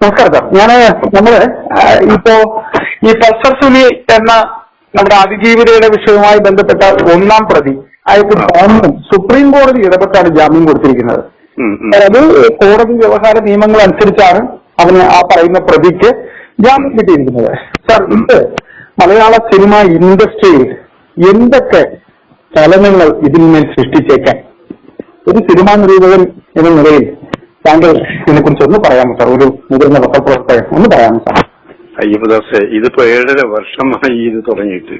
നമസ്കാരം സാർ. ഞാൻ നമ്മൾ ഇപ്പോ ഈ പൾസർ സുനി എന്ന നമ്മുടെ അതിജീവിതയുടെ വിഷയവുമായി ബന്ധപ്പെട്ട ഒന്നാം പ്രതി അയാൾക്ക് ജാമ്യം സുപ്രീം കോടതി ഇടപെട്ടാണ് ജാമ്യം കൊടുത്തിരിക്കുന്നത്. അതായത് കോടതി വ്യവഹാര നിയമങ്ങൾ അനുസരിച്ചാണ് അവന് ആ പറയുന്ന പ്രതിക്ക് ജാമ്യം കിട്ടിയിരിക്കുന്നത്. സാർ ഇത് മലയാള സിനിമ ഇൻഡസ്ട്രിയിൽ എന്തൊക്കെ ചലനങ്ങൾ ഇതിന്മേൽ സൃഷ്ടിച്ചേക്കാൻ ഒരു സിനിമാ നിരൂപകൻ എന്ന നിലയിൽ താങ്കൾ ഇതിനെ കുറിച്ച് ഒന്ന് പറയാമോ സാർ? ഒരു മുതിർന്ന പത്രപ്രവർത്തകൻ ഒന്ന് പറയാമോ സാർ? അയ്യപ്പദാസെ ഇതിപ്പോ ഏഴര വർഷമായി ഇത് തുടങ്ങിയിട്ട്.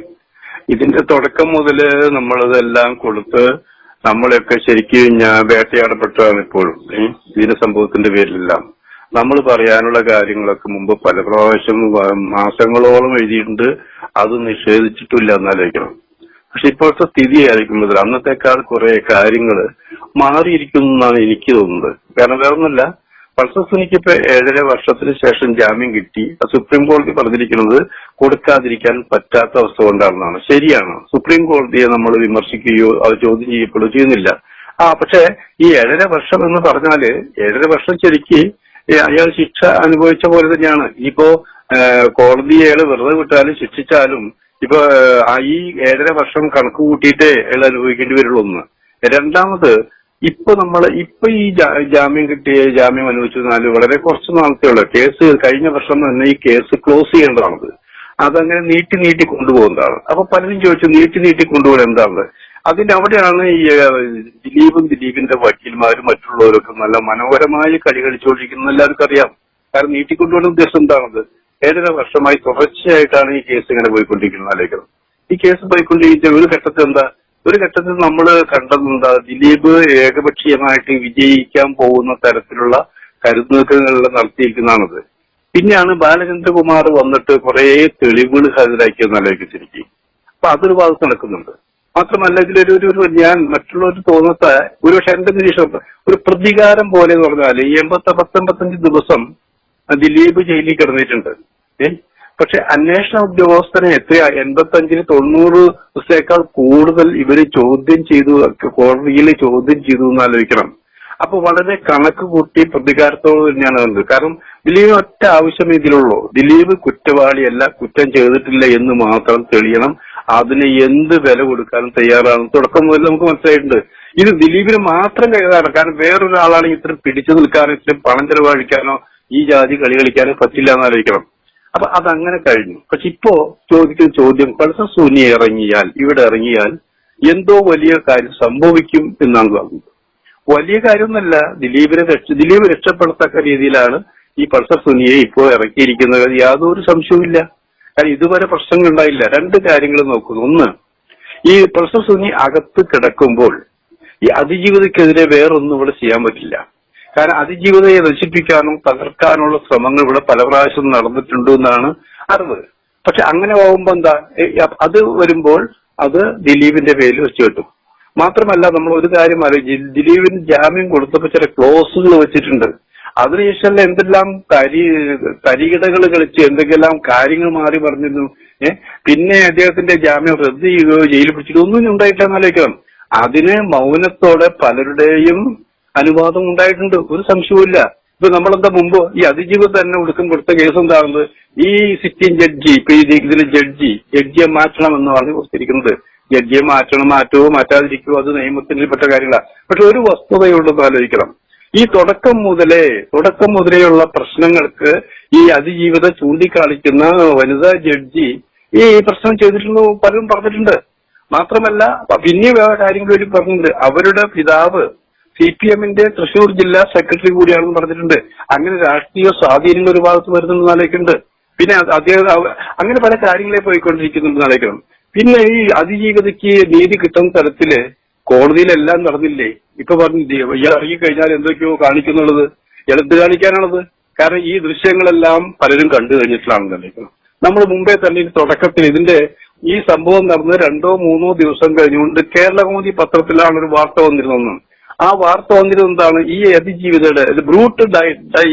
ഇതിന്റെ തുടക്കം മുതൽ നമ്മളിതെല്ലാം കൊടുത്ത് നമ്മളെയൊക്കെ ശരിക്കും ഞാൻ വേട്ടയാടപ്പെട്ടതാണ് ഇപ്പോഴും? ഇതിന്റെ സംഭവത്തിന്റെ പേരിലെല്ലാം. നമ്മൾ പറയാനുള്ള കാര്യങ്ങളൊക്കെ മുമ്പ് പല പ്രാവശ്യം മാസങ്ങളോളം എഴുതിയിട്ടുണ്ട്. അത് നിഷേധിച്ചിട്ടില്ല എന്നാലോചിക്കണം പക്ഷെ ഇപ്പോഴത്തെ സ്ഥിതി ആയിരിക്കുമ്പോൾ അന്നത്തെക്കാൾ കുറെ കാര്യങ്ങൾ മാറിയിരിക്കുന്നു എന്നാണ് എനിക്ക് തോന്നുന്നത്. കാരണം വേറൊന്നുമല്ല പൾസസുനിക്ക് ഇപ്പൊ ഏഴര വർഷത്തിന് ശേഷം ജാമ്യം കിട്ടി. സുപ്രീം കോടതി പറഞ്ഞിരിക്കുന്നത് കൊടുക്കാതിരിക്കാൻ പറ്റാത്ത അവസ്ഥ കൊണ്ടാണെന്നാണ്. ശരിയാണ്. സുപ്രീം കോടതിയെ നമ്മൾ വിമർശിക്കുകയോ അത് ചോദ്യം ചെയ്യപ്പെടുകയോ ചെയ്യുന്നില്ല. ആ പക്ഷേ ഈ ഏഴര വർഷം എന്ന് പറഞ്ഞാൽ ഏഴര വർഷം ശരിക്ക് അയാൾ ശിക്ഷ അനുഭവിച്ച പോലെ തന്നെയാണ്. ഇപ്പോ കോടതി അയാൾ വെറുതെ വിട്ടാലും ശിക്ഷിച്ചാലും ഇപ്പൊ ഈ ഏഴര വർഷം കണക്ക് കൂട്ടിയിട്ടേ അയാൾ അനുഭവിക്കേണ്ടി വരുള്ളൂ ഒന്ന്. രണ്ടാമത് ഇപ്പൊ നമ്മൾ ഇപ്പൊ ഈ ജാമ്യം കിട്ടിയ ജാമ്യം അനുവദിച്ചതിനാല് വളരെ കുറച്ച് നാളത്തെ ഉള്ളു. കേസ് കഴിഞ്ഞ വർഷം തന്നെ ഈ കേസ് ക്ലോസ് ചെയ്യേണ്ടതാണത്. അതങ്ങനെ നീട്ടി നീട്ടി കൊണ്ടുപോകുന്നതാണ്. അപ്പൊ പലരും ചോദിച്ചു നീട്ടി നീട്ടി കൊണ്ടുപോകുന്നത് എന്താണ് അതിന്റെ അവിടെയാണ് ഈ ദിലീപും ദിലീപിന്റെ വക്കീൽമാരും മറ്റുള്ളവരൊക്കെ നല്ല മനോഹരമായി കളി കളിച്ചുകൊണ്ടിരിക്കുന്നത് എല്ലാവർക്കും അറിയാം. കാരണം നീട്ടിക്കൊണ്ടുപോകുന്ന ഉദ്ദേശം എന്താണത്? ഏഴര വർഷമായി തുടർച്ചയായിട്ടാണ് ഈ കേസ് ഇങ്ങനെ പോയിക്കൊണ്ടിരിക്കുന്നത് ആലോചിക്കണം. ഈ കേസ് പോയിക്കൊണ്ടിരിക്കുന്ന ഒരു ഘട്ടത്തിൽ എന്താ? ഒരു ഘട്ടത്തിൽ നമ്മൾ കണ്ടത് എന്താ? ദിലീപ് ഏകപക്ഷീയമായിട്ട് വിജയിക്കാൻ പോകുന്ന തരത്തിലുള്ള കരുനീക്കങ്ങൾ നടത്തിയിരിക്കുന്നതാണത്. പിന്നെയാണ് ബാലചന്ദ്രകുമാർ വന്നിട്ട് കുറെ തെളിവുകൾ ഹാജരാക്കിയെന്ന് ആലോചിച്ചിരിക്കും അപ്പൊ അതൊരു ഭാഗത്ത് നടക്കുന്നുണ്ട്. മാത്രമല്ല ഇതിലൊരു ഒരു ഞാൻ മറ്റുള്ളവർ തോന്നത്ത ഒരു പക്ഷെ എന്റെ നിരീക്ഷണം ഒരു പ്രതികാരം പോലെ എന്ന് പറഞ്ഞാൽ എൺപത്തി പത്തൊമ്പത്തഞ്ച് ദിവസം ദിലീപ് ജയിലിൽ കിടന്നിട്ടുണ്ട്. ഏ? പക്ഷെ അന്വേഷണ ഉദ്യോഗസ്ഥനെ എത്രയാ എൺപത്തഞ്ചിന് തൊണ്ണൂറ് ദിവസത്തേക്കാൾ കൂടുതൽ ഇവർ ചോദ്യം ചെയ്തു കോടതിയിൽ ചോദ്യം ചെയ്തു എന്ന് ആലോചിക്കണം. അപ്പൊ വളരെ കണക്ക് കൂട്ടി പ്രതികാരത്തോട് തന്നെയാണ് കണ്ടത്. കാരണം ദിലീപ് ഒറ്റ ആവശ്യം ഇതിലുള്ളൂ. ദിലീപ് കുറ്റവാളിയല്ല കുറ്റം ചെയ്തിട്ടില്ല എന്ന് മാത്രം തെളിയണം. അതിന് എന്ത് വില കൊടുക്കാനും തയ്യാറാണ്. തുടക്കം മുതൽ നമുക്ക് മനസ്സിലായിട്ടുണ്ട്. ഇത് ദിലീപിന് മാത്രം കഴിയാറ് കാരണം വേറൊരാളാണെങ്കിൽ ഇത്രയും പിടിച്ചു നിൽക്കാനോ ഇത്രയും പണം ചെലവഴിക്കാനോ ഈ ജാതി കളി കളിക്കാനും പറ്റില്ല എന്ന് ആലോചിക്കണം. അപ്പൊ അതങ്ങനെ കഴിഞ്ഞു. പക്ഷെ ഇപ്പോ ചോദിക്കുന്ന ചോദ്യം പൾസർ സൂനി ഇറങ്ങിയാൽ ഇവിടെ ഇറങ്ങിയാൽ എന്തോ വലിയ കാര്യം സംഭവിക്കും എന്നാണ് പറഞ്ഞത്. വലിയ കാര്യമൊന്നല്ല ദിലീപിനെ രക്ഷ ദിലീപ് രക്ഷപ്പെടത്തക്ക രീതിയിലാണ് ഈ പൾസർ സുനിയെ ഇപ്പോൾ ഇറക്കിയിരിക്കുന്നത്. യാതൊരു സംശയവുമില്ല കാരണം ഇതുവരെ പ്രശ്നങ്ങൾ ഉണ്ടായില്ല. രണ്ട് കാര്യങ്ങൾ നോക്കുന്നു. ഒന്ന് ഈ പൾസർ സുനി അകത്ത് കിടക്കുമ്പോൾ ഈ അതിജീവിതക്കെതിരെ വേറൊന്നും ഇവിടെ ചെയ്യാൻ പറ്റില്ല. കാരണം അതിജീവിതയെ നശിപ്പിക്കാനും തകർക്കാനുള്ള ശ്രമങ്ങൾ ഇവിടെ പല പ്രാവശ്യം നടന്നിട്ടുണ്ട് എന്നാണ് അറിവ്. പക്ഷെ അങ്ങനെ പോകുമ്പോ എന്താ? അത് വരുമ്പോൾ അത് ദിലീപിന്റെ പേരിൽ വെച്ച് കിട്ടും. മാത്രമല്ല നമ്മൾ ഒരു കാര്യം ആലോചിച്ച് ദിലീപിന് ജാമ്യം കൊടുത്തപ്പോൾ ചില ക്ലോസുകൾ വെച്ചിട്ടുണ്ട്. അതിനുശേഷം എന്തെല്ലാം തരി തരികിടകൾ കളിച്ച് എന്തെല്ലാം കാര്യങ്ങൾ മാറി പറഞ്ഞിരുന്നു. ഏഹ് പിന്നെ അദ്ദേഹത്തിന്റെ ജാമ്യം റദ്ദ് ചെയ്യുകയോ ജയിലിൽ പിടിച്ചിട്ടോ ഒന്നും ഉണ്ടായിട്ടില്ലെന്ന് ആലോചിക്കണം അതിന് മൗനത്തോടെ പലരുടെയും അനുവാദം ഉണ്ടായിട്ടുണ്ട്. ഒരു സംശയവുമില്ല. ഇപ്പൊ നമ്മളെന്താ മുമ്പ് ഈ അതിജീവിതം തന്നെ ഒടുക്കം കൊടുത്ത കേസ് എന്താകുന്നത്? ഈ സിറ്റിംഗ് ജഡ്ജി ഇപ്പൊ ഇതിലെ ജഡ്ജി ജഡ്ജിയെ മാറ്റണം എന്ന് പറഞ്ഞ് കൊടുത്തിരിക്കുന്നത്. ജഡ്ജിയെ മാറ്റണം മാറ്റുമോ മാറ്റാതിരിക്കുമോ അത് നിയമത്തിൽപ്പെട്ട കാര്യങ്ങളാണ് പക്ഷെ ഒരു വസ്തുതയുള്ളത് ആലോചിക്കണം. ഈ തുടക്കം മുതലേ തുടക്കം മുതലേയുള്ള പ്രശ്നങ്ങൾക്ക് ഈ അതിജീവിതം ചൂണ്ടിക്കാണിക്കുന്ന വനിതാ ജഡ്ജി ഈ പ്രശ്നം ചെയ്തിട്ടുണ്ട് പലരും പറഞ്ഞിട്ടുണ്ട്. മാത്രമല്ല പിന്നെ വേറെ കാര്യങ്ങൾ കൂടി പറഞ്ഞിട്ടുണ്ട്. അവരുടെ പിതാവ് സി പി എമ്മിന്റെ തൃശൂർ ജില്ലാ സെക്രട്ടറി കൂടിയാണെന്ന് പറഞ്ഞിട്ടുണ്ട്. അങ്ങനെ രാഷ്ട്രീയ സ്വാധീനങ്ങൾ ഒരു ഭാഗത്ത് വരുന്നുണ്ട് ആലോചിക്കുന്നുണ്ട്. പിന്നെ അദ്ദേഹം അങ്ങനെ പല കാര്യങ്ങളെ പോയിക്കൊണ്ടിരിക്കുന്നുണ്ട് ആലോചിക്കണം. പിന്നെ ഈ അതിജീവിതയ്ക്ക് നീതി കിട്ടുന്ന തരത്തിൽ കോടതിയിലെല്ലാം നടന്നില്ലേ? ഇപ്പൊ പറഞ്ഞില്ലേ ഇയാൾ ഇറങ്ങി കഴിഞ്ഞാൽ എന്തൊക്കെയോ കാണിക്കുന്നുള്ളത്. എളുത്ത് കാണിക്കാനാണത്? കാരണം ഈ ദൃശ്യങ്ങളെല്ലാം പലരും കണ്ടു കഴിഞ്ഞിട്ടാണെന്ന് ആലോചിക്കണം. നമ്മൾ മുമ്പേ തന്നെ തുടക്കത്തിൽ ഇതിന്റെ ഈ സംഭവം നടന്ന് രണ്ടോ മൂന്നോ ദിവസം കഴിഞ്ഞുകൊണ്ട് കേരളകൗമുദി പത്രത്തിലാണ് ഒരു വാർത്ത വന്നിരുന്നത്. ആ വാർത്ത വന്നിരുന്ന എന്താണ് ഈ അതിജീവിതയുടെ ബ്രൂട്ട്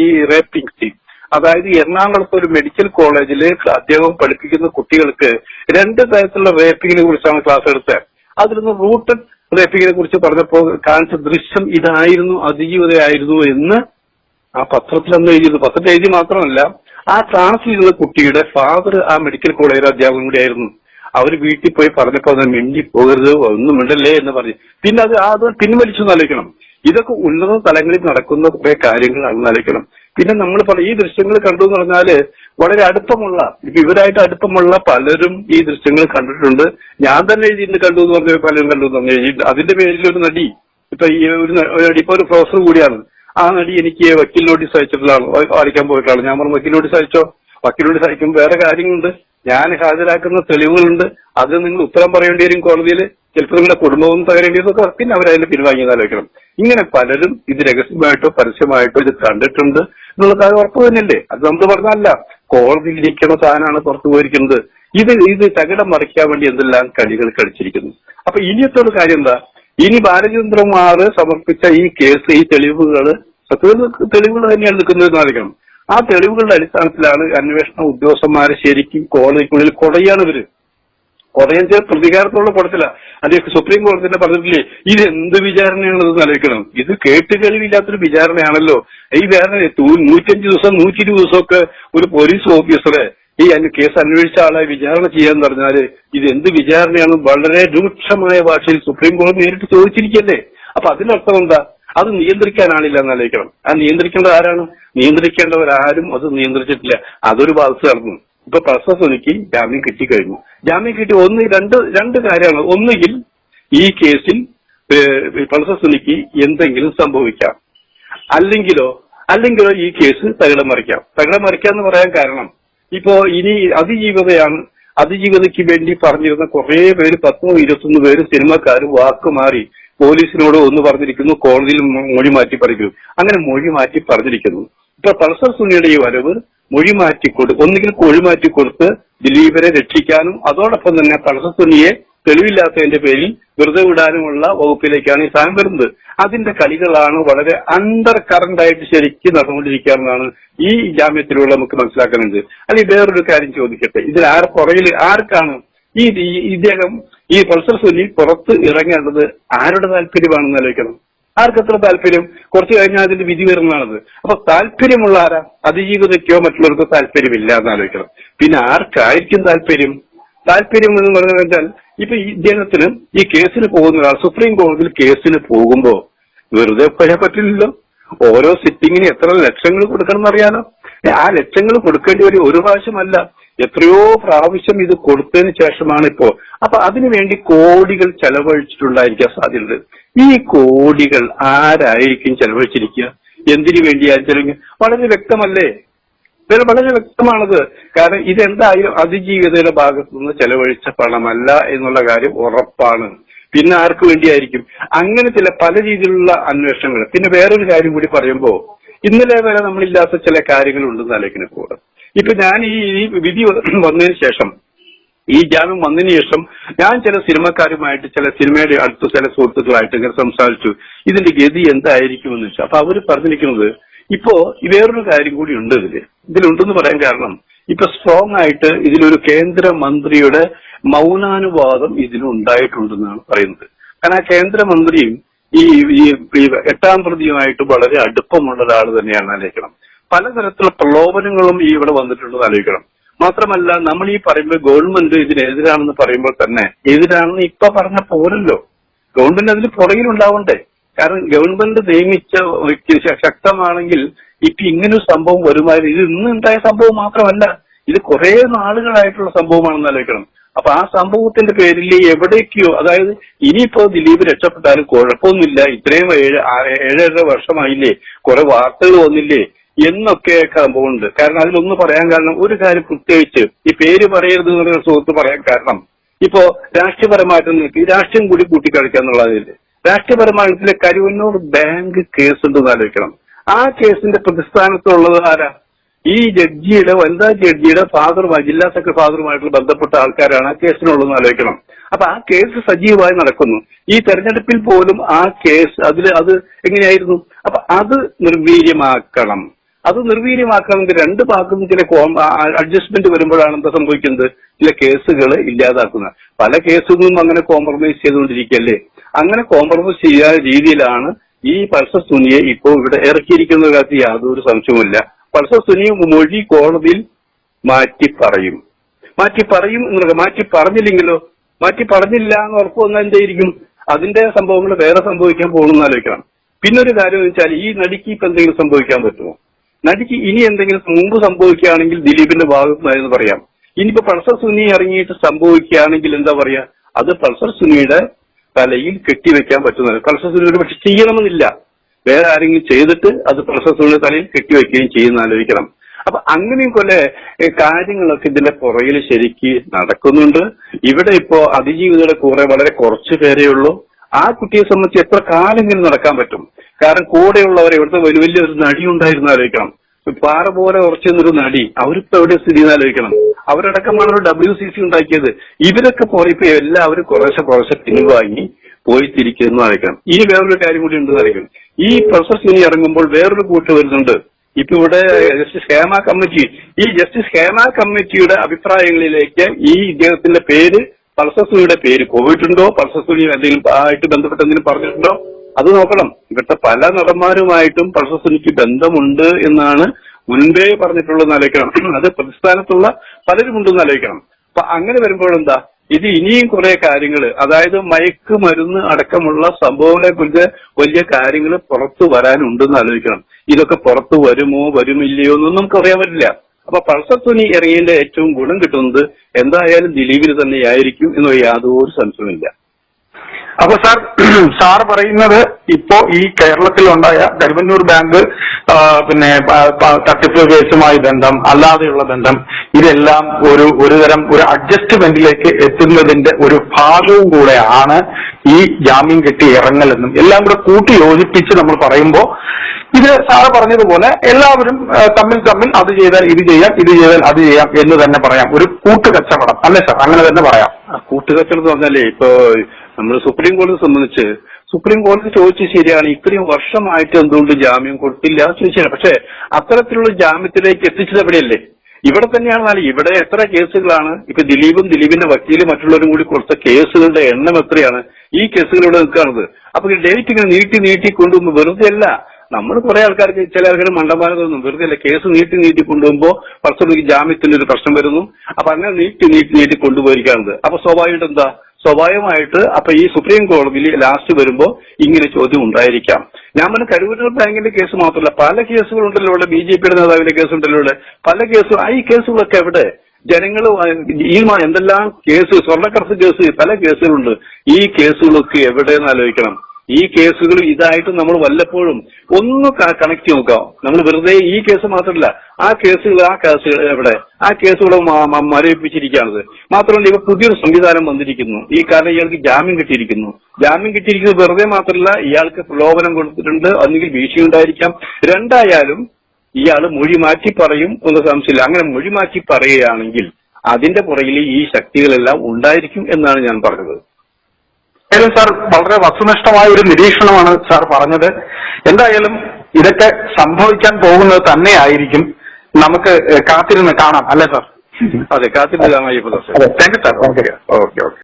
ഈ റേപ്പിംഗ് സീൻ അതായത് എറണാകുളത്ത് ഒരു മെഡിക്കൽ കോളേജിൽ അദ്ദേഹം പഠിപ്പിക്കുന്ന കുട്ടികൾക്ക് രണ്ട് തരത്തിലുള്ള റേപ്പിങ്ങിനെ കുറിച്ചാണ് ക്ലാസ് എടുത്തത്. അതിലൊന്ന് റൂട്ടഡ് റേപ്പിങ്ങിനെ കുറിച്ച് പറഞ്ഞപ്പോൾ കാണിച്ച ദൃശ്യം ഇതായിരുന്നു അതിജീവിതയായിരുന്നു എന്ന് ആ പത്രത്തിൽ അന്ന് എഴുതിയത്. പത്രത്തിൽ എഴുതി മാത്രമല്ല ആ ക്ലാസ്സിലിരുന്ന കുട്ടിയുടെ ഫാദർ ആ മെഡിക്കൽ കോളേജിലെ അധ്യാപകൻ കൂടിയായിരുന്നു. അവർ വീട്ടിൽ പോയി പറഞ്ഞപ്പോ അത് മിണ്ടി പോകരുത് ഒന്നും മിണ്ടല്ലേ എന്ന് പറഞ്ഞു. പിന്നെ അത് അത് പിൻവലിച്ചു എന്നാലോചിക്കണം ഇതൊക്കെ ഉന്നത തലങ്ങളിൽ നടക്കുന്ന കുറെ കാര്യങ്ങളാണെന്ന് ആലോചിക്കണം. പിന്നെ നമ്മൾ പറ ഈ ദൃശ്യങ്ങൾ കണ്ടു എന്ന് പറഞ്ഞാൽ വളരെ അടുപ്പമുള്ള ഇപ്പൊ ഇവരായിട്ട് അടുപ്പമുള്ള പലരും ഈ ദൃശ്യങ്ങൾ കണ്ടിട്ടുണ്ട്. ഞാൻ തന്നെ എഴുതിയിട്ട് കണ്ടു എന്ന് പറഞ്ഞ പലരും കണ്ടു എന്ന് പറഞ്ഞു അതിന്റെ പേരിൽ ഒരു നടി ഇപ്പൊ ഈ ഒരു നടി ഇപ്പൊ ഒരു പ്രൊഫസർ കൂടിയാണ്. ആ നടി എനിക്ക് വക്കീൽ നോട്ടീസ് അയച്ചിട്ടുള്ളതാണ് വായിക്കാൻ പോയിട്ടാണ്. ഞാൻ പറഞ്ഞു വക്കീൽ നോട്ടീസ് അയച്ചോ? വക്കീൽ നോട്ടീസ് അയക്കുമ്പോൾ വേറെ കാര്യങ്ങളുണ്ട്. ഞാൻ ഹാജരാക്കുന്ന തെളിവുകളുണ്ട്. അത് നിങ്ങൾ ഉത്തരം പറയേണ്ടി വരും കോടതിയിൽ ചിലപ്പോൾ നിങ്ങളുടെ കുടുംബവും തകരേണ്ടി വരും പിന്നെ അവരതിൽ പിൻവാങ്ങിയെന്ന് ആലോചിക്കണം. ഇങ്ങനെ പലരും ഇത് രഹസ്യമായിട്ടോ പരസ്യമായിട്ടോ ഇത് കണ്ടിട്ടുണ്ട് എന്നുള്ള കാര്യം ഉറപ്പ് തന്നെയല്ലേ? അത് നമ്മൾ പറഞ്ഞല്ല കോടതിയിൽ ഇരിക്കുന്ന സാധനമാണ് പുറത്തു പോയിരിക്കുന്നത്. ഇത് ഇത് തകിടം മറിക്കാൻ വേണ്ടി എന്തെല്ലാം കളികൾ കളിച്ചിരിക്കുന്നു. അപ്പൊ ഇനിയത്തോട് കാര്യം എന്താ? ഇനി ബാലചന്ദ്രകുമാർ സമർപ്പിച്ച ഈ കേസ് ഈ തെളിവുകൾ സത്യത്തിൽ തെളിവുകൾ തന്നെയാണ് നിൽക്കുന്നത് ആലോചിക്കണം. ആ തെളിവുകളുടെ അടിസ്ഥാനത്തിലാണ് അന്വേഷണ ഉദ്യോഗസ്ഥന്മാരെ ശരിക്കും കോടതിക്കുള്ളിൽ കുടയാണ് ഇവർ. ചെയ്ത് പ്രതികാരത്തോടെ കൊടുത്തില്ല അത് സുപ്രീം കോടതി തന്നെ പറഞ്ഞിട്ടില്ലേ ഇത് എന്ത് വിചാരണയാണ് ഇത് ആലോചിക്കണം. ഇത് കേട്ട് കഴിവില്ലാത്തൊരു വിചാരണയാണല്ലോ. ഈ തു- നൂറ്റഞ്ച് ദിവസം നൂറ്റി ഇരുപത് ദിവസമൊക്കെ ഒരു പോലീസ് ഓഫീസറെ ഈ കേസ് അന്വേഷിച്ച ആളെ വിചാരണ ചെയ്യാന്ന് പറഞ്ഞാൽ ഇത് എന്ത് വിചാരണയാണ് വളരെ രൂക്ഷമായ ഭാഷയിൽ സുപ്രീം കോടതി നേരിട്ട് ചോദിച്ചിരിക്കല്ലേ. അപ്പൊ അതിനർത്ഥം എന്താ? അത് നിയന്ത്രിക്കാനാണില്ല എന്ന് ആലോചിക്കണം. ആ നിയന്ത്രിക്കേണ്ടത് ആരാണ്? നിയന്ത്രിക്കേണ്ടവരാരും അത് നിയന്ത്രിച്ചിട്ടില്ല. അതൊരു ബാധിച്ച് നടന്നു. ഇപ്പൊ പ്രസസുനിക്ക് ജാമ്യം കിട്ടിക്കഴിഞ്ഞു. ജാമ്യം കിട്ടി ഒന്ന് രണ്ട് രണ്ട് കാര്യമാണ് ഒന്നുകിൽ ഈ കേസിൽ പ്രസസുനിക്ക് എന്തെങ്കിലും സംഭവിക്കാം. അല്ലെങ്കിലോ അല്ലെങ്കിലോ ഈ കേസ് തകിടം മറിക്കാം. തകിടം മറിക്കാം എന്ന് പറയാൻ കാരണം ഇപ്പോ ഇനി അതിജീവിതയാണ്. അതിജീവിതയ്ക്ക് വേണ്ടി പറഞ്ഞിരുന്ന കുറെ പേര് പത്തോ ഇരുപത്തൊന്ന് പേര് സിനിമക്കാർ വാക്ക് മാറി പോലീസിനോട് ഒന്ന് പറഞ്ഞിരിക്കുന്നു കോടതിയിൽ മൊഴി മാറ്റി പറയുന്നു അങ്ങനെ മൊഴി മാറ്റി പറഞ്ഞിരിക്കുന്നു. ഇപ്പൊ പൾസർ സുനിയുടെ ഈ വരവ് മൊഴി മാറ്റി കൊടു ഒന്നുകിൽ മൊഴി മാറ്റി കൊടുത്ത് ദിലീപിനെ രക്ഷിക്കാനും അതോടൊപ്പം തന്നെ പൾസർ സുനിയെ തെളിവില്ലാത്തതിന്റെ പേരിൽ വെറുതെ വിടാനുമുള്ള വകുപ്പിലേക്കാണ് ഈ സാധനം വരുന്നത്. അതിന്റെ കളികളാണ് വളരെ അണ്ടർ കറന്റ് ആയിട്ട് ശരിക്കും നടന്നുകൊണ്ടിരിക്കുകയെന്നാണ് ഈ ജാമ്യത്തിലൂടെ നമുക്ക് മനസ്സിലാക്കുന്നത് അല്ലെങ്കിൽ വേറൊരു കാര്യം ചോദിക്കട്ടെ. ഇതിൽ ആർ പുറകിൽ ആർക്കാണ് ഈ- ഇദ്ദേഹം ഈ പൾസർ സുനി പുറത്ത് ഇറങ്ങേണ്ടത് ആരുടെ താല്പര്യമാണെന്ന് ആലോചിക്കണം. ആർക്കത്ര താല്പര്യം? കുറച്ച് കഴിഞ്ഞാൽ അതിന്റെ വിധി വരുന്നതാണത്. അപ്പൊ താല്പര്യമുള്ള ആരാ? അതിജീവിതയ്ക്കോ മറ്റുള്ളവർക്കോ താല്പര്യമില്ല എന്ന് ആലോചിക്കണം. പിന്നെ ആർക്കായിരിക്കും താല്പര്യം? താല്പര്യം എന്ന് പറഞ്ഞു വെച്ചാൽ ഇപ്പൊ ഈ ഇദ്ദേഹത്തിന് ഈ കേസിന് പോകുന്ന ഒരാൾ സുപ്രീം കോടതിയിൽ കേസിന് പോകുമ്പോ വെറുതെ പഴയ പറ്റില്ലല്ലോ. ഓരോ സിറ്റിങ്ങിന് എത്ര ലക്ഷങ്ങൾ കൊടുക്കണം എന്നറിയാലോ ആ ലക്ഷങ്ങൾ കൊടുക്കേണ്ടി വരും ഒരു പ്രാവശ്യമല്ല. എത്രയോ പ്രാവശ്യം ഇത് കൊടുത്തതിന് ശേഷമാണ് ഇപ്പോ അപ്പൊ അതിനുവേണ്ടി കോടികൾ ചെലവഴിച്ചിട്ടുണ്ടായിരിക്കാൻ സാധ്യതയുണ്ട്. ഈ കോടികൾ ആരായിരിക്കും ചെലവഴിച്ചിരിക്കുക? എന്തിനു വേണ്ടിയായിരിക്കും വളരെ വ്യക്തമല്ലേ? ഇത് വളരെ വ്യക്തമാണത്. കാരണം ഇതെന്തായാലും അതിജീവിതയുടെ ഭാഗത്തു നിന്ന് ചെലവഴിച്ച പണമല്ല എന്നുള്ള കാര്യം ഉറപ്പാണ്. പിന്നെ ആർക്ക് വേണ്ടിയായിരിക്കും? അങ്ങനെ ചില പല രീതിയിലുള്ള അന്വേഷണങ്ങൾ. പിന്നെ വേറൊരു കാര്യം കൂടി പറയുമ്പോൾ ഇന്നലെ വരെ നമ്മളില്ലാത്ത ചില കാര്യങ്ങൾ ഉണ്ടെന്ന് കൂടെ ഇപ്പൊ ഞാൻ ഈ വിധി വന്നതിന് ശേഷം ഈ ജാമ്യം വന്നതിന് ശേഷം ഞാൻ ചില സിനിമക്കാരുമായിട്ട് ചില സിനിമയുടെ അടുത്ത് ചില സുഹൃത്തുക്കളായിട്ട് ഇങ്ങനെ സംസാരിച്ചു. ഇതിന്റെ ഗതി എന്തായിരിക്കും എന്ന് വെച്ചാൽ അപ്പൊ അവർ പറഞ്ഞിരിക്കുന്നത് ഇപ്പോ വേറൊരു കാര്യം കൂടി ഉണ്ട് ഇതിൽ. ഇതിലുണ്ടെന്ന് പറയാൻ കാരണം ഇപ്പൊ സ്ട്രോങ് ആയിട്ട് ഇതിലൊരു കേന്ദ്ര മന്ത്രിയുടെ മൗനാനുവാദം ഇതിലുണ്ടായിട്ടുണ്ടെന്നാണ് പറയുന്നത്. കാരണം ആ കേന്ദ്രമന്ത്രിയും ഈ ഈ എട്ടാം പ്രതിയുമായിട്ട് വളരെ അടുപ്പമുള്ള ഒരാൾ തന്നെയാണ് ആലോചിക്കണം. പലതരത്തിലുള്ള പ്രലോഭനങ്ങളും ഈ ഇവിടെ വന്നിട്ടുണ്ടെന്ന് ആലോചിക്കണം. മാത്രമല്ല നമ്മൾ ഈ പറയുമ്പോൾ ഗവൺമെന്റ് ഇതിനെതിരാണെന്ന് പറയുമ്പോൾ തന്നെ എതിരാണെന്ന് ഇപ്പൊ പറഞ്ഞ പോരല്ലോ. ഗവൺമെന്റ് അതിന് പുറകിലുണ്ടാവണ്ടേ? കാരണം ഗവൺമെന്റ് നിയമിച്ച വ്യക്തി ശക്തമാണെങ്കിൽ ഇപ്പൊ ഇങ്ങനൊരു സംഭവം വരുമായിരുന്നു ഇത് ഇന്ന് ഉണ്ടായ സംഭവം മാത്രമല്ല ഇത് കുറെ നാളുകളായിട്ടുള്ള സംഭവമാണെന്ന് ആലോചിക്കണം. അപ്പൊ ആ സംഭവത്തിന്റെ പേരിൽ എവിടേക്കോ അതായത് ഇനിയിപ്പോ ദിലീപ് രക്ഷപ്പെട്ടാലും കുഴപ്പമൊന്നുമില്ല. ഇത്രയും ഏഴ് ഏഴര വർഷമായില്ലേ? കുറെ വാർത്തകൾ വന്നില്ലേ? എന്നൊക്കെ സംഭവമുണ്ട് കാരണം അതിലൊന്ന് പറയാൻ കാരണം ഒരു കാര്യം പ്രത്യേകിച്ച് ഈ പേര് പറയരുത് എന്ന് പറയുന്ന സുഹൃത്ത് പറയാൻ കാരണം ഇപ്പോ രാഷ്ട്രീയപരമായിട്ട് നിൽക്കി രാഷ്ട്രീയം കൂടി കൂട്ടിക്കളിക്കുക എന്നുള്ളതിൽ. രാഷ്ട്രീയപരമായിട്ടുള്ള കരുവന്നൂർ ബാങ്ക് കേസ് ഉണ്ടെന്ന് ആലോചിക്കണം. ആ കേസിന്റെ പ്രതിസ്ഥാനത്തുള്ളത് ആരാ? ഈ ജഡ്ജിയുടെ വനിതാ ജഡ്ജിയുടെ ഫാദറുമായി ജില്ലാ സെക്രട്ടറി ഫാദറുമായിട്ടുള്ള ബന്ധപ്പെട്ട ആൾക്കാരാണ് ആ കേസിനുള്ളതെന്ന് ആലോചിക്കണം. അപ്പൊ ആ കേസ് സജീവമായി നടക്കുന്നു. ഈ തെരഞ്ഞെടുപ്പിൽ പോലും ആ കേസ് അതിൽ അത് എങ്ങനെയായിരുന്നു? അപ്പൊ അത് നിർവീര്യമാക്കണം. അത് നിർവീര്യമാക്കണമെങ്കിൽ രണ്ട് ഭാഗത്തും ചില അഡ്ജസ്റ്റ്മെന്റ് വരുമ്പോഴാണ് എന്താ സംഭവിക്കുന്നത്? ചില കേസുകൾ ഇല്ലാതാക്കുന്നത്. പല കേസുകളും അങ്ങനെ കോംപ്രമൈസ് ചെയ്തുകൊണ്ടിരിക്കല്ലേ അങ്ങനെ കോംപ്രമൈസ് ചെയ്യാൻ രീതിയിലാണ് ഈ പൾസർ സുനിയെ ഇപ്പോൾ ഇവിടെ ഇറക്കിയിരിക്കുന്ന കാര്യത്തിൽ യാതൊരു സംശയവുമില്ല. പൾസർ സുനിയെ മൊഴി കോടതിയിൽ മാറ്റി പറയും. മാറ്റി പറയും എന്നുള്ള മാറ്റി പറഞ്ഞില്ലെങ്കിലോ? മാറ്റി പറഞ്ഞില്ല എന്ന് ഉറപ്പ് വന്നാൽ എന്തായിരിക്കും അതിന്റെ സംഭവങ്ങൾ വേറെ സംഭവിക്കാൻ പോകണമെന്ന് ആലോചിക്കണം. പിന്നെ ഒരു കാര്യം വെച്ചാൽ ഈ നടിക്ക് ഇപ്പൊ എന്തെങ്കിലും സംഭവിക്കാൻ പറ്റുമോ? നടിക്ക് ഇനി എന്തെങ്കിലും മുമ്പ് സംഭവിക്കുകയാണെങ്കിൽ ദിലീപിന്റെ ഭാഗത്തുനിന്നായിരുന്നു പറയാം. ഇനിയിപ്പോ പൾസർ സുനി ഇറങ്ങിയിട്ട് സംഭവിക്കുകയാണെങ്കിൽ എന്താ പറയാ? അത് പൾസർ സുനിയുടെ തലയിൽ കെട്ടിവെക്കാൻ പറ്റുന്നത് പൾസർ സുനി ഒരു പക്ഷെ ചെയ്യണമെന്നില്ല. വേറെ ആരെങ്കിലും ചെയ്തിട്ട് അത് പൾസർ സുനിയുടെ തലയിൽ കെട്ടിവെക്കുകയും ചെയ്യുന്ന ആലോചിക്കണം. അപ്പൊ അങ്ങനെയും ഏഹ്, കാര്യങ്ങളൊക്കെ ഇതിന്റെ പുറകിൽ ശരിക്ക് നടക്കുന്നുണ്ട്. ഇവിടെ ഇപ്പോ അതിജീവിതയുടെ കൂടെ വളരെ കുറച്ചു പേരേ ഉള്ളൂ. ആ കുട്ടിയെ സംബന്ധിച്ച് എത്ര കാലെങ്കിലും നടക്കാൻ പറ്റും? കാരണം കൂടെയുള്ളവരെ ഇവിടുത്തെ വലിയ വലിയ ഒരു നടി ഉണ്ടായിരുന്നു ആലോചിക്കണം. പാറ പോലെ ഉറച്ചു നിന്നൊരു നടി. അവരിപ്പോ എവിടെ സ്ഥിതി ആലോചിക്കണം. അവരടക്കമാണ് ഒരു ഡബ്ല്യു സി സി ഉണ്ടാക്കിയത്. ഇവരൊക്കെ പോലെ ഇപ്പൊ എല്ലാവരും കുറേശ്ശെ കുറേശ്ശെ പിൻവാങ്ങി പോയി തിരിക്കുന്നു ആലോചിക്കണം. ഇനി വേറൊരു കാര്യം കൂടി ഉണ്ട് ആലോചിക്കണം. ഈ പ്രോസസ് ഇനി ഇറങ്ങുമ്പോൾ വേറൊരു കൂട്ട് വരുന്നുണ്ട്. ഇപ്പൊ ഇവിടെ ജസ്റ്റിസ് ഹേമ കമ്മിറ്റി. ഈ ജസ്റ്റിസ് ഹേമ കമ്മിറ്റിയുടെ അഭിപ്രായങ്ങളിലേക്ക് ഈ ഇദ്ദേഹത്തിന്റെ പേര് പൾസസുനിയുടെ പേര് കോവിഡ് പോയിട്ടുണ്ടോ? പൾസസുനി എന്തെങ്കിലും ആയിട്ട് ബന്ധപ്പെട്ട് എന്തെങ്കിലും പറഞ്ഞിട്ടുണ്ടോ? അത് നോക്കണം. ഇവിടുത്തെ പല നടന്മാരുമായിട്ടും പൾസസുനിക്ക് ബന്ധമുണ്ട് എന്നാണ് മുൻപേ പറഞ്ഞിട്ടുള്ളതെന്ന് ആലോചിക്കണം. അത് പ്രതിസ്ഥാനത്തുള്ള പലരുമുണ്ടെന്ന് ആലോചിക്കണം. അപ്പൊ അങ്ങനെ വരുമ്പോൾ എന്താ? ഇത് ഇനിയും കുറെ കാര്യങ്ങൾ അതായത് മയക്ക് മരുന്ന് അടക്കമുള്ള സംഭവങ്ങളെ കുറിച്ച് വലിയ കാര്യങ്ങൾ പുറത്തു വരാനുണ്ടെന്ന് ആലോചിക്കണം. ഇതൊക്കെ പുറത്തു വരുമോ വരുമില്ലയോ എന്നൊന്നും നമുക്ക് അറിയാൻ പറ്റില്ല. അപ്പൊ പൾസർ തുണി ഇറങ്ങിയതിന്റെ ഏറ്റവും ഗുണം കിട്ടുന്നത് എന്തായാലും ദിലീപിന് തന്നെയായിരിക്കും എന്ന് യാതൊരു സംശയമില്ല അപ്പൊ സാർ സാർ പറയുന്നത് ഇപ്പോ ഈ കേരളത്തിലുണ്ടായ കരുവന്നൂർ ബാങ്ക് പിന്നെ തട്ടിപ്പ് കേസുമായി ബന്ധം അല്ലാതെയുള്ള ബന്ധം ഇതെല്ലാം ഒരു ഒരുതരം ഒരു അഡ്ജസ്റ്റ്മെന്റിലേക്ക് എത്തുന്നതിന്റെ ഒരു ഭാഗവും കൂടെയാണ് ഈ ജാമ്യം കെട്ടി ഇറങ്ങലെന്നും എല്ലാം കൂടെ കൂട്ടി യോജിപ്പിച്ച് നമ്മൾ പറയുമ്പോൾ ഇത് സാറ് പറഞ്ഞതുപോലെ എല്ലാവരും തമ്മിൽ തമ്മിൽ അത് ചെയ്താൽ ഇത് ചെയ്യാം ഇത് ചെയ്താൽ അത് ചെയ്യാം എന്ന് തന്നെ പറയാം. ഒരു കൂട്ടുകച്ചവടം. അല്ലേ സാർ? അങ്ങനെ തന്നെ പറയാം. കൂട്ടുകച്ചവടം എന്ന് പറഞ്ഞാലേ ഇപ്പോ നമ്മൾ സുപ്രീം കോടതി സംബന്ധിച്ച് സുപ്രീം കോടതി ചോദിച്ചു ശരിയാണ് ഇത്രയും വർഷമായിട്ട് എന്തുകൊണ്ട് ജാമ്യം കൊടുത്തില്ല ചോദിച്ചാണ്. പക്ഷെ അത്തരത്തിലുള്ള ജാമ്യത്തിലേക്ക് എത്തിച്ചത് എവിടെയല്ലേ? ഇവിടെ തന്നെയാണ് ഇവിടെ എത്ര കേസുകളാണ്? ഇപ്പൊ ദിലീപും ദിലീപിന്റെ വക്കീലും മറ്റുള്ളവരും കൂടി കൊടുത്ത കേസുകളുടെ എണ്ണം എത്രയാണ്? ഈ കേസുകളിവിടെ നിൽക്കുന്നത് അപ്പൊ ഈ ഡേറ്റ് ഇങ്ങനെ നീട്ടി നീട്ടി കൊണ്ടുപോകുമ്പോൾ വെറുതെ അല്ല. നമ്മൾ കുറെ ആൾക്കാർക്ക് ചില ആൾക്കാർ മണ്ടന്മാരെ തോന്നും വെറുതെ അല്ല. കേസ് നീട്ടി നീട്ടി കൊണ്ടുപോകുമ്പോൾ പർസണലിക്ക് ജാമ്യത്തിന്റെ ഒരു പ്രശ്നം വരുന്നു. അപ്പൊ അങ്ങനെ നീട്ടി നീട്ടി നീട്ടി കൊണ്ടുപോയിരിക്കാറുണ്ട് അപ്പൊ സ്വാഭാവികമായിട്ട് എന്താ? സ്വാഭാവികമായിട്ട് അപ്പൊ ഈ സുപ്രീം കോടതിയിൽ ലാസ്റ്റ് വരുമ്പോൾ ഇങ്ങനെ ചോദ്യം ഉണ്ടായിരിക്കാം. ഞാൻ പറഞ്ഞ കരുവൂരൽ ബാങ്കിന്റെ കേസ് മാത്രമല്ല പല കേസുകളുണ്ടല്ലോ ഇവിടെ ബി ജെ പിയുടെ നേതാവിന്റെ കേസുണ്ടല്ലോ ഇവിടെ. പല കേസുകൾ ഈ കേസുകളൊക്കെ എവിടെ? ജനങ്ങൾ ഈ എന്തെല്ലാം കേസ് സ്വർണക്കടത്ത് കേസ് പല കേസുകളുണ്ട് ഈ കേസുകളൊക്കെ എവിടെയെന്ന് ആലോചിക്കണം. ഈ കേസുകൾ ഇതായിട്ട് നമ്മൾ വല്ലപ്പോഴും ഒന്ന് കണക്ട് നോക്കാം. നമ്മൾ വെറുതെ ഈ കേസ് മാത്രമല്ല ആ കേസുകൾ ആ കേസുകൾ എവിടെ? ആ കേസുകളെ മരവിപ്പിച്ചിരിക്കുകയാണത്. മാത്രമല്ല ഇവ പുതിയൊരു സംവിധാനം വന്നിരിക്കുന്നു. ഈ കാരണം ഇയാൾക്ക് ജാമ്യം കിട്ടിയിരിക്കുന്നു. ജാമ്യം കിട്ടിയിരിക്കുന്നത് വെറുതെ മാത്രമല്ല ഇയാൾക്ക് പ്രലോഭനം കൊടുത്തിട്ടുണ്ട്. അല്ലെങ്കിൽ ഭീഷണി ഉണ്ടായിരിക്കാം. രണ്ടായാലും ഇയാൾ മൊഴി മാറ്റി പറയും എന്ന സംശയമില്ല. അങ്ങനെ മൊഴി മാറ്റി പറയുകയാണെങ്കിൽ അതിന്റെ പുറകിൽ ഈ ശക്തികളെല്ലാം ഉണ്ടായിരിക്കും എന്നാണ് ഞാൻ പറഞ്ഞത്. എന്തായാലും സാർ വളരെ വസ്തുനിഷ്ഠമായ ഒരു നിരീക്ഷണമാണ് സാർ പറഞ്ഞത്. എന്തായാലും ഇതൊക്കെ സംഭവിക്കാൻ പോകുന്നത് തന്നെയായിരിക്കും. നമുക്ക് കാത്തിരുന്ന് കാണാം. അല്ലേ സാർ? അതെ കാത്തിരുന്ന് കാണാം thank you sir. Okay. Okay okay.